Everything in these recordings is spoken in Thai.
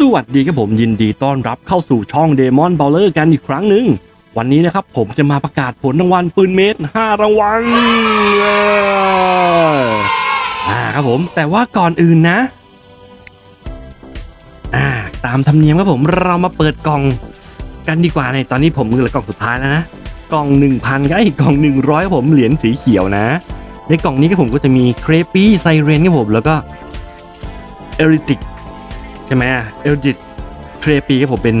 สวัสดีครับผมยินดีต้อนรับเข้าสู่ช่อง Demon b o w l e r กันอีกครั้งหนึ่ง วันนี้นะครับผมจะมาประกาศผลรางวัลปืนเมตร 5 รางวัลอ่าครับผมแต่ว่าก่อนอื่นนะ อ่าตามธรรมเนียมครับผมเรามาเปิดกล่องกันดีกว่าในตอนนี้ผมเหลือกล่องสุดท้ายแล้วนะ กล่อง 1,000กับอีกกล่อง 100ครับผมเหรียญสีเขียวนะ ในกล่องนี้ก็ผมก็จะมีเครปี้ไซเรนครับผมแล้วก็เอริติก ใช่ไหมเอลจิตเครปีครับผมเป็น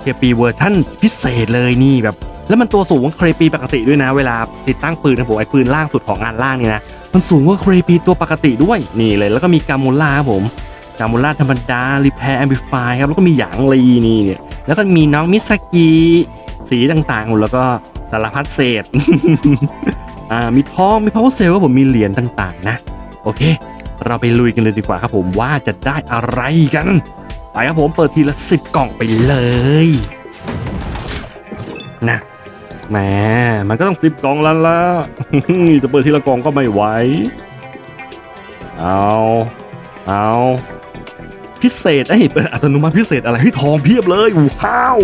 เครปีเวอร์ชั่นพิเศษเลยนี่แบบ แล้วมันตัวสูงกว่าเครปีปกติด้วยนะ เวลาติดตั้งปืนนะผมไอ้ปืนล่างสุดของงานล่างนี่นะมันสูงกว่าเครปีตัวปกติด้วยนี่เลย แล้วก็มีกามูล่าครับผมกามูล่าธรรมดารีแพร์แอมพลิฟายครับแล้วก็มีหยางลีนี่เนี่ยแล้วก็มีน้องมิสกิสีต่างๆแล้วก็สารพัดเศษอ่ามีทองมีพาวเวอร์เซลครับผมมีเหรียญต่างๆ นะ โอเค เราไปลุยกันเลยดีกว่าครับผมว่าจะได้อะไรกัน ไปครับผมเปิดทีละสิบกล่องไปเลย นะแหมมันก็ต้องสิบกล่องแล้วล่ะจะเปิดทีละกล่องก็ไม่ไหวเอาเอาพิเศษไอ้เปิดอัตโนมัติพิเศษอะไรให้ทองเพียบเลยว้าว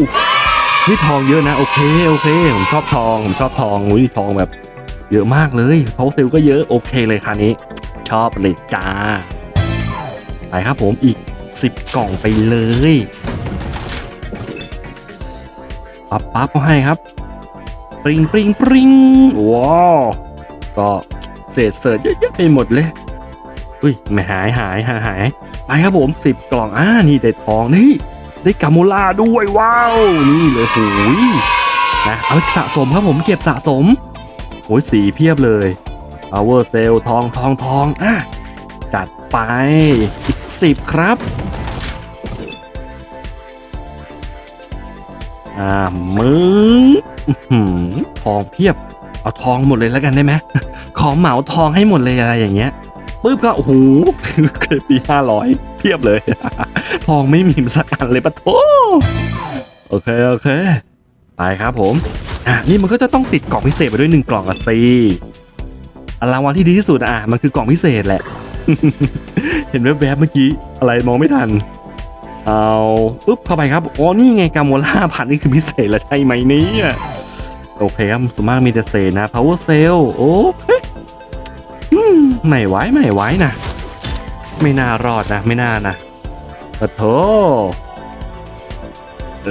นี่ทองเยอะนะโอเคโอเคผมชอบทองผมชอบทองอุ้ยทองแบบเยอะมากเลยเพาเซลก็เยอะโอเคเลยคันนี้ ชอบเลยจ้า ไปครับผมอีก 10 กล่องไปเลยปั๊บปั๊บก็ให้ครับ ปริงปริงปริงว้าวก็เศษเศษเยอะๆไปหมดเลยอุ้ยไม่หายหายหายหายไปครับผม10กล่องอ่านี่ได้ทองนี่ได้กามูล่าด้วยว้าวนี่เลยโหยนะเอาสะสมครับผมเก็บสะสมโอ้ยสีเพียบเลย power cell ทองทองทองอะจัดไปอีกสิบครับ อ่ามึงอื้อหือทองเพียบ เอาทองหมดเลยแล้วกันได้ไหมขอเหมาทองให้หมดเลยอะไรอย่างเงี้ยปุ๊บก็โอ้โหเคยปีห้าร้อยเพียบเลย ทองไม่มีสักอันเลยปะโถโอเค โอเค ไปครับผม อะ นี่มันก็จะต้องติดกล่องพิเศษไปด้วยหนึ่งกล่องอะสิ รางวัลที่ดีที่สุดอะมันคือกล่องพิเศษแหละ เห็นแวบๆเมื่อกี้อะไรมองไม่ทัน เอาปุ๊บเข้าไปครับอ๋อนี่ไงกาโมล่าพันนี่คือพิเศษแล้วใช่ไหมเนี่ยโอเคครับส่วนมากมีแต่เศษนะ power cell โอเคอืมไม่ไหวไม่ไหวนะ ไม่น่ารอดนะ ไม่น่านะปะโถเอ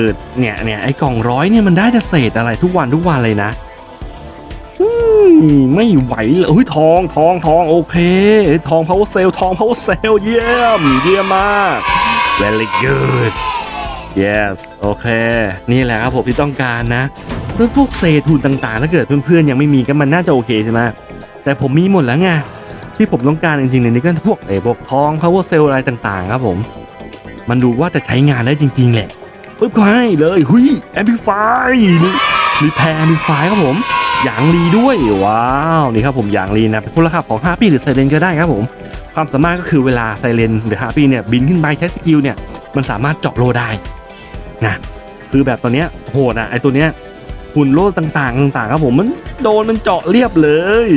อเนี่ยเนี่ยไอ้กล่องร้อยเนี่ยมันได้แต่เศษอะไรทุกวันทุกวันเลยนะ ไม่ไหวเลยเฮ้ยทองทองทองโอเค ทอง power cell ทอง power cell เยี่ยม เยี่ยมมาก very good yes โอเค นี่แหละครับผมที่ต้องการนะแล้วพวกเศษทุนต่างๆ ถ้าเกิดเพื่อนๆ ยังไม่มีก็มันน่าจะโอเคใช่ไหมแต่ผมมีหมดแล้วไงที่ผมต้องการจริงๆในนี้ก็พวกเออพวกทอง power cell อะไรต่างๆ ครับผม มันดูว่าจะใช้งานได้จริง ๆ แหละปุ๊บก็ให้เลยหุย amplify นี่มีแพร amplify ครับผมห ยางลีด้วยว้าวนี่ครับผมยางลีนะเป็นพลขับของฮาปี้หรือไซเรนก็ได้ครับผม ความสามารถก็คือเวลาไซเรนหรือฮาปี้เนี่ยบินขึ้นไปใช้สกิลเนี่ยมันสามารถเจาะโลได้นะคือแบบตัวเนี้ยโหดอะไอตัวเนี้ยหุ่นโลต่างๆต่างๆครับผมมันโดนมันเจาะเรียบเลย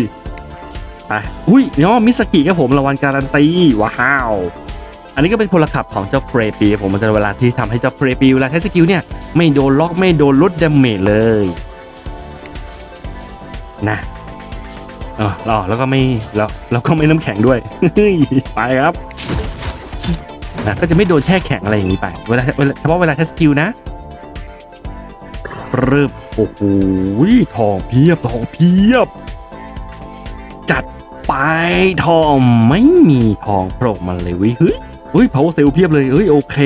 ไปอุ้ยเนาะมิสกิครับผมรางวัลการันตีว้าวอันนี้ก็เป็นพลขับของเจ้าเพรปีผมมันจะเวลาที่ทำให้เจ้าเพรปีเวลาใช้สกิลเนี่ยไม่โดนล็อกไม่โดนลดดาเมจเลย นะเออรอแล้วก็ไม่แล้วแล้วก็ไม่น้ำแข็งด้วยไปครับนะก็จะไม่โดนแช่แข็งอะไรอย่างนี้ไปเวลาเฉพาะเวลาใช้สกิลนะเริ่มโอ้โหทองเพียบทองเพียบ จัดไปทองไม่มีทองโผล่มาเลยวิเฮ้ยเฮ้ยเผาเซลเพียบเลยเฮ้ยโอเค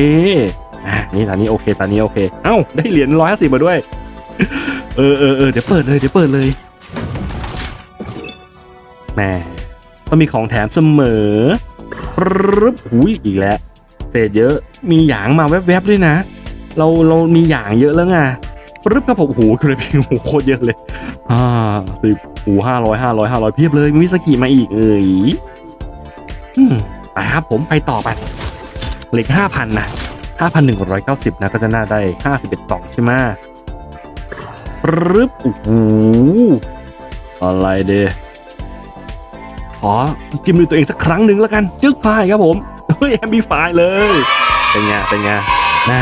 อะนี่ตอนนี้โอเคตอนนี้โอเค เอ้าได้เหรียญร้อยห้าสิบมาด้วย เออเออเออเดี๋ยวเปิดเลยเดี๋ยวเปิดเลย แหม่ต้องมีของแถมเสมอปึ๊บอุ้ยอีกแล้วเศษเยอะมีหยางมาแวบๆด้วยนะ เราเรามีหยางเยอะแล้วไงปึ๊บครับผมโอ้โหคือเลยพี่โอ้โคตรเยอะเลยห้าสิบโอ้ห้าร้อยห้าร้อยห้าร้อยเพียบเลยมีมิสกิมาอีกเอ้ยอืมไปครับผมไปต่อไปเหล็กห้าพันนะห้าพันหนึ่งร้อยเก้าสิบนะก็จะน่าได้ห้าสิบเอ็ดกล่องใช่ไหมปึ๊บโอ้โหอะไรเด ขอจิ้มดูตัวเองสักครั้งหนึ่งแล้วกัน จึ๊กพายครับผมเฮ้ยแอมบีไฟเลย เป็นไงเป็นไงนะ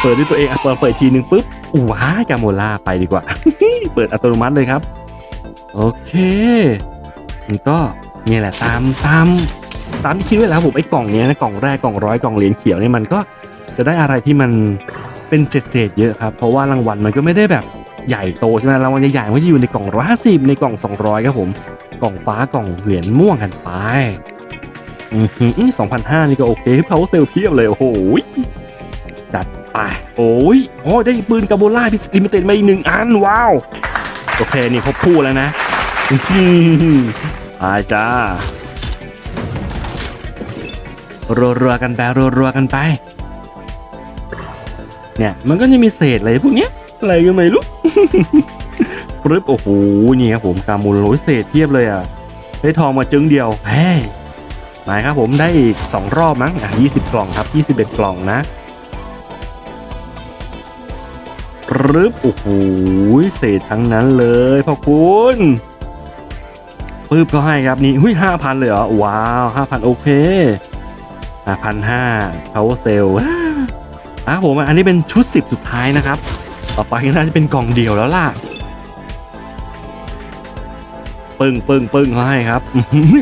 เปิดด้วยตัวเองอะเปิดเปิดทีหนึ่งปุ๊บอู้ว้ายกาโมล่าไปดีกว่า เปิดอัตโนมัติเลยครับ โอเคมันก็เนี่ยแหละตามตามตามที่คิดไว้แล้วผมไอ้กล่องเนี้ยนะกล่องแรกกล่องร้อยกล่องเหรียญเขียวเนี่ยมันก็จะได้อะไรที่มันเป็นเศษๆเยอะครับ เพราะว่ารางวัลมันก็ไม่ได้แบบใหญ่โตใช่ไหมรางวัลใหญ่ๆมันจะอยู่ในกล่องร้อยห้าสิบในกล่องสองร้อยครับผม กล่องฟ้ากล่องเหรียญม่วงกันไปสองพันห้านี่ก็โอเคเพาเซลเพียบเลย โอ้โหจัดไป โอ้ยโอ้ได้ปืนกาโบล่าพิสลิมิเต็ดมาอีกหนึ่งอัน ว้าว โอเค นี่ครบคู่แล้วนะอื้อหือไปจ้ารัวๆกันไปรัวๆกันไป เนี่ย มันก็จะมีเศษอะไรพวกเนี้ย อะไรก็ไม่รู้ ปึ๊บโอ้โหนี่ครับผมกามูลโรยเศษเทียบเลยอะได้ทองมาจึงเดียวเฮ้ยหมายครับผมได้อีก 2 รอบมั้งอะ20 กล่องครับ 21 กล่องนะรึบโอ้โหเศษทั้งนั้นเลยพ่อคุณปึ๊บก็ให้ครับนี่หุ้ยห้าพันเลยเหรอ ว้าวห้าพันโอเคอะพันห้าเขาเซลอะผมอันนี้เป็นชุดสิบสุดท้ายนะครับ ต่อไปน่าจะเป็นกล่องเดียวแล้วล่ะ ปึ้งปึ้งปึ้งเขาให้ครับ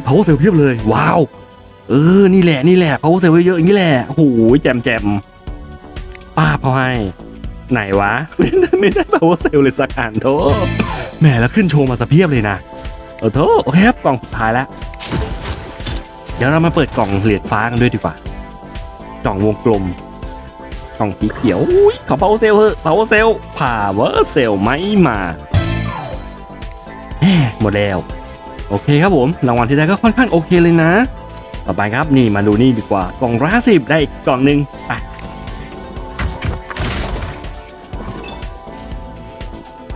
เพาเซลเพียบเลย ว้าว เออ นี่แหละ นี่แหละเพาเซลเยอะๆอย่างนี้แหละโอ้โหแจมแจมป้าเขาให้ ไหนวะ ไม่ได้ไม่ได้ power sale เลยสักอันโทแหมแล้วขึ้นโชว์มาสะเพียบเลยนะโอ้โถโอเคครับกล่องสุดท้ายแล้ว เดี๋ยวเรามาเปิดกล่องเหรียญฟ้ากันด้วยดีกว่ากล่องวงกลมกล่องสีเขียวอุ้ยขอ power sale เถอะ power sale power sale ไม่มา หมดแล้ว โอเคครับผมรางวัลที่ได้ก็ค่อนข้างโอเคเลยนะ ต่อไปครับนี่มาดูนี่ดีกว่ากล่องร้อยห้าสิบได้อีกกล่องหนึ่งไป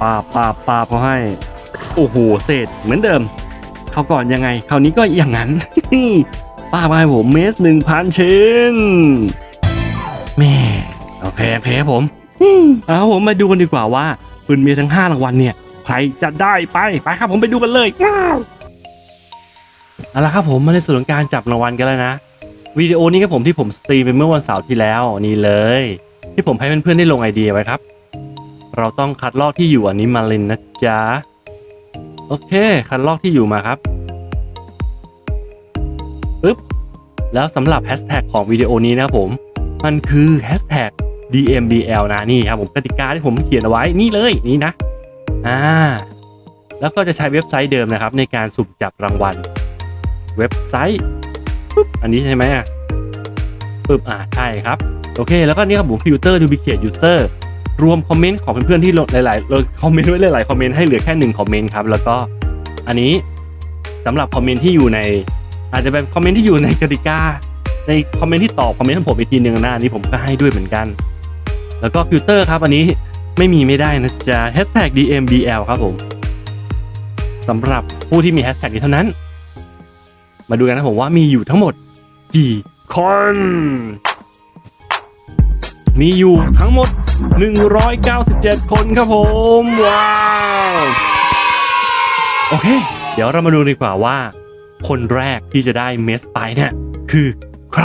ปาปาปาเขาให้ โอ้โหเศษเหมือนเดิมเขาก่อนยังไงคราวนี้ก็อย่างนั้นป้าบให้ผมเมสหนึ่งพันชิ้นแม่โอเคโอเคผมเอาผมมาดูกันดีกว่าว่าปืนเมียทั้ง 5 รางวัลเนี่ย ใครจะได้ไปไปครับผมไปดูกันเลยว้าวเอาละครับผมมาในส่วนของการจับรางวัลกันแล้วนะวิดีโอนี้ครับผมที่ผมสตรีมไปเมื่อวันเสาร์ที่แล้วนี่เลย ที่ผมให้เพื่อนๆได้ลงไอเดียไว้ครับ เราต้องคัดลอกที่อยู่อันนี้มาเลยนะจ๊ะโอเค คัดลอกที่อยู่มาครับปึ๊บแล้วสำหรับแฮชแท็กของวิดีโอนี้นะครับผม มันคือแฮชแท็ก DMBL นะนี่ครับผมกติกาที่ผมเขียนเอาไว้นี่เลยนี่นะ อ่าแล้วก็จะใช้เว็บไซต์เดิมนะครับ ในการสุ่มจับรางวัล เว็บไซต์ปึ๊บอันนี้ใช่ไหมอะปึ๊บอ่าใช่ครับ โอเค แล้วก็นี่ครับผมฟิลเตอร์ดูบิเคทยูเซอร์รวมคอมเมนต์ของเพื่อนๆที่ลงหลายๆเราคอมเมนต์ไว้หลายๆคอมเมนต์ให้เหลือแค่หนึ่งคอมเมนต์ครับ แล้วก็อันนี้สำหรับคอมเมนต์ที่อยู่ใน อาจจะเป็นคอมเมนต์ที่อยู่ในกติกา ในคอมเมนต์ที่ตอบคอมเมนต์ของผมอีกทีหนึ่งหน้านี้ผมก็ให้ด้วยเหมือนกัน แล้วก็ฟิลเตอร์ครับอันนี้ ไม่มีไม่ได้นะจ๊ะ hashtag DMBL ครับผมสำหรับผู้ที่มีแฮชแท็กนี้เท่านั้น มาดูกันนะผมว่ามีอยู่ทั้งหมดกี่คน มีอยู่ทั้งหมด 197 คนครับผม ว้าว โอเค เดี๋ยวเรามาดูดีกว่าว่า คนแรกที่จะได้เมสไปเนี่ย คือใคร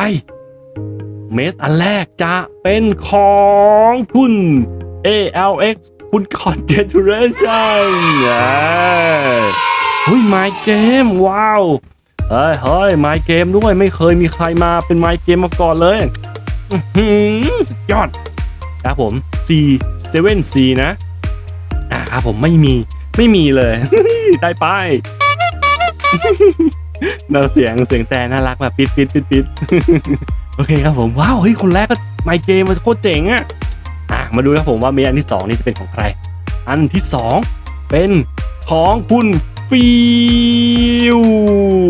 เมสอันแรกจะเป็นของคุณ ALX คุณ Congratulation เฮ้ย My Game ว้าวเฮ้ยเฮ้ย My Game ด้วยไม่เคยมีใครมาเป็น My Game มาก่อนเลยอื้อหือสุดยอดครับผม C 7 C นะอ่าครับผมไม่มีไม่มีเลย ได้ไปเราเสียงเสียงแต่น่ารักแบบปิดปิดปิดปิดโอเคครับผมว้าวเฮ้ยคนแรกก็ไมเกมมันโคตรเจ๋งอะ อะมาดูครับผมว่าเมอันที่สองนี่จะเป็นของใคร อันที่สองเป็นของคุณฟิว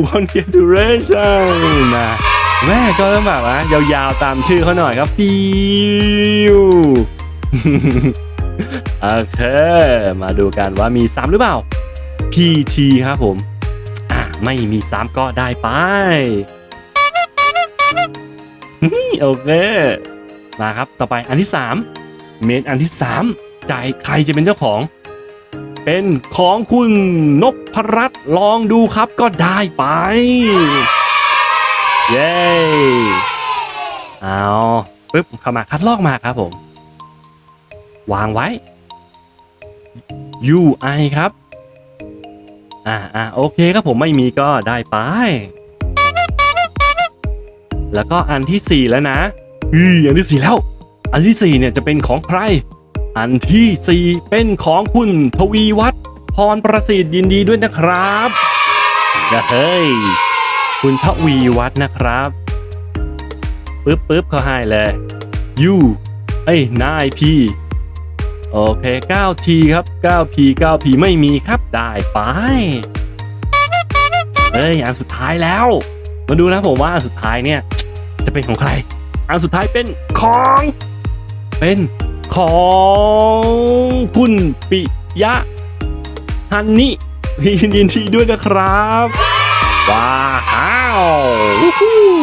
Congratulation นะแม่ก็ต้องแบบว่ายาวๆตามชื่อเขาหน่อยครับฟิวโอเค มาดูกันว่ามี 3 หรือเปล่า PT ครับผม อะ ไม่มี 3 ก็ได้ไป โอเค มาครับ ต่อไปอันที่ 3 เมนอันที่3จ่ายใครจะเป็นเจ้าของ เป็นของคุณนพรัตลองดูครับก็ได้ไป เย้เอาปึ๊บเข้ามาคัดลอกมาครับผม วางไว้ UI ครับ อ่าอ่าโอเคครับผมไม่มีก็ได้ไป แล้วก็อันที่สี่แล้วนะอืออันที่สี่แล้ว อันที่สี่เนี่ยจะเป็นของใคร อันที่สี่เป็นของคุณทวีวัฒน์พรประสิทธิ์ยินดีด้วยนะครับเฮ้ย คุณทวีวัฒน์นะครับปึ๊บปึ๊บเขาให้เลย U เอ้ยนาย P โอเค 9T ครับ 9P 9P ไม่มีครับได้ไปเอ้ยอันสุดท้ายแล้ว มาดูนะผมว่าอันสุดท้ายเนี่ย จะเป็นของใคร อันสุดท้ายเป็นของ เป็นของคุณปิยะฮันนี่ยินดีด้วยนะครับว้าว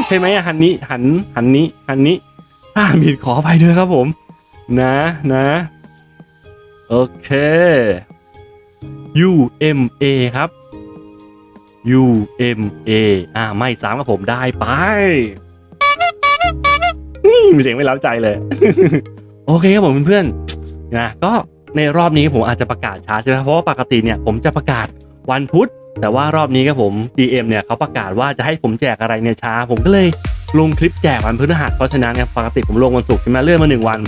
ใช่ไหมฮันนี่หันหันนี้ฮันนี้ถ้าผิดขออภัยด้วยครับผม นะนะ โอเค U M A ครับ U M A อ่าไม่สามกับผมได้ไปอืมเสียงไม่เล้าใจเลย โอเคครับผมเพื่อนๆนะก็ในรอบนี้ผมอาจจะประกาศช้าใช่ไหมเพราะว่าปกติเนี่ยผมจะประกาศวันพุธแต่ว่ารอบนี้ครับผม DM เนี่ยเขาประกาศว่าจะให้ผมแจกอะไรเนี่ยช้า ผมก็เลยลงคลิปแจกวันพฤหัสเพราะฉะนั้นเนี่ยปกติผมลงวันศุกร์ใช่ไหมเลื่อนมาหนึ่งวัน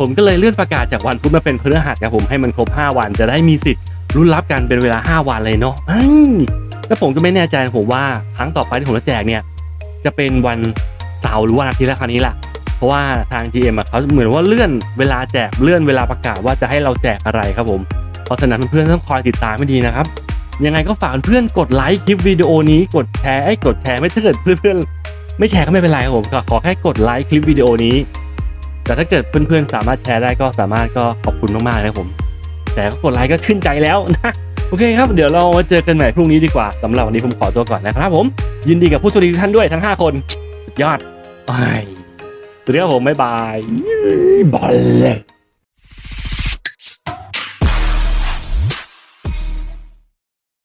ผมก็เลยเลื่อนประกาศจากวันพุธมาเป็นพฤหัสครับผมให้มันครบ 5 วันจะได้มีสิทธิ์รุ่นรับกันเป็นเวลา 5 วันเลยเนาะแล้วผมก็ไม่แน่ใจผมว่าครั้งต่อไปที่ผมจะแจกเนี่ยจะเป็นวันเสาร์หรือวันอาทิตย์แล้วคราวนี้ล่ะ เพราะว่าทาง GM อะเขาเหมือนว่าเลื่อนเวลาแจกเลื่อนเวลาประกาศว่าจะให้เราแจกอะไรครับผมเพราะฉะนั้นเพื่อนๆต้องคอยติดตามให้ดีนะครับยังไงก็ฝากเพื่อนกดไลค์คลิปวิดีโอนี้กดแชร์ไอ้กดแชร์ไม่ถ้าเกิดเพื่อนๆไม่แชร์ก็ไม่เป็นไรครับผมก็ขอแค่กดไลค์คลิปวิดีโอนี้ แต่ถ้าเกิดเพื่อนๆสามารถแชร์ได้ก็สามารถก็ขอบคุณมากๆนะครับผม แต่ก็กดไลค์ก็ขึ้นใจแล้วนะโอเคครับเดี๋ยวเรามาเจอกันใหม่พรุ่งนี้ดีกว่าสำหรับวันนี้ผมขอตัวก่อนนะครับผม ยินดีกับผู้โชคดีทุกท่านด้วยทั้ง 5 คนดยอดไอ้ สวัสดีครับผมบ๊ายบายบอลเลย